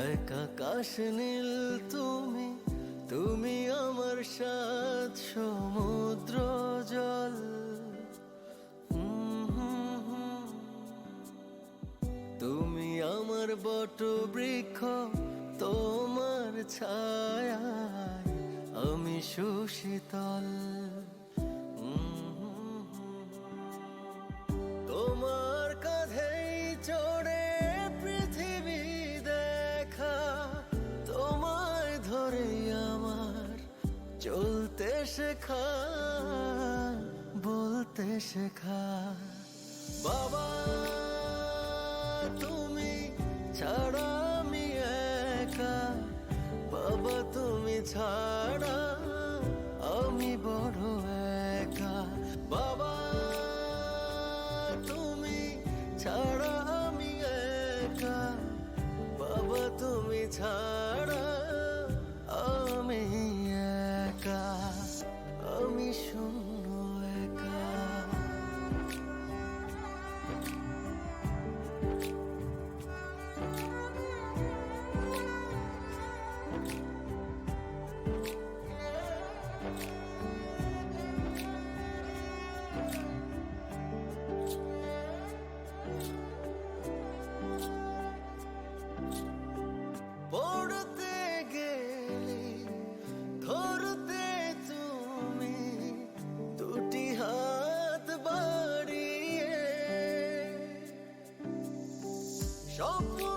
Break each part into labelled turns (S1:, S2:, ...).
S1: এক আকাশ নীল তুমি তুমি আমার সাত সমুদ্র জল। তুমি আমার বট বৃক্ষ, তোমার ছায়ায় আমি সুশীতল শেখা, বলতে শেখা। বাবা, তুমি ছাড়া আমি একা। বাবা, তুমি ছাড়া আমি বড় একা। বাবা, তুমি ছাড়া আমি একা। বাবা, তুমি ছাড়া jogo.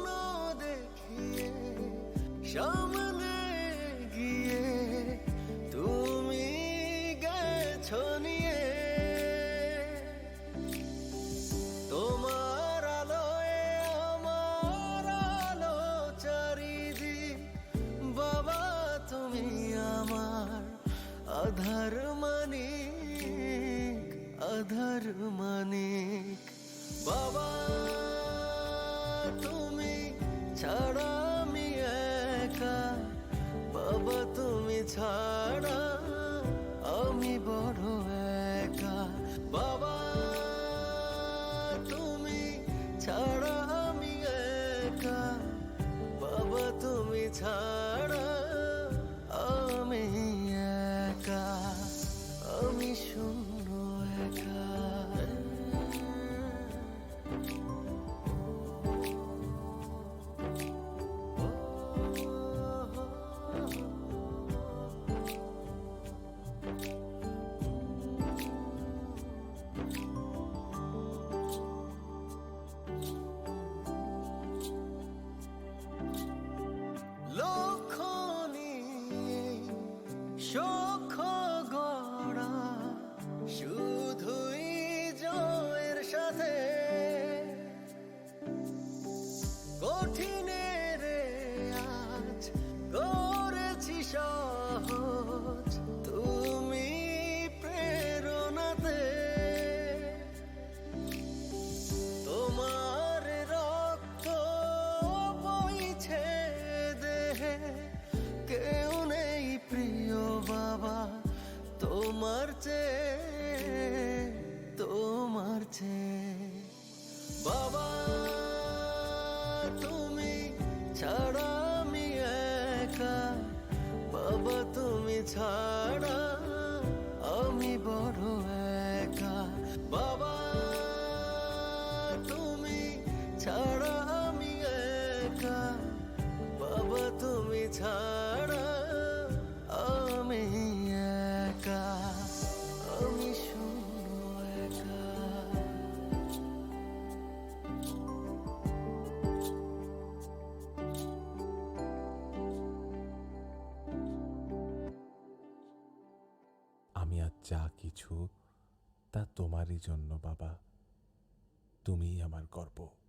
S1: ছাড়া তোমার চেয়ে তোমার চেয়ে। বাবা, তুমি ছাড়া আমি একা। বাবা, তুমি ছাড়া আমি বড় একা। বাবা, তুমি ছাড়া আমি একা।
S2: যা কিছু তা তোমারই জন্য বাবা। তুমিই আমার গর্ব।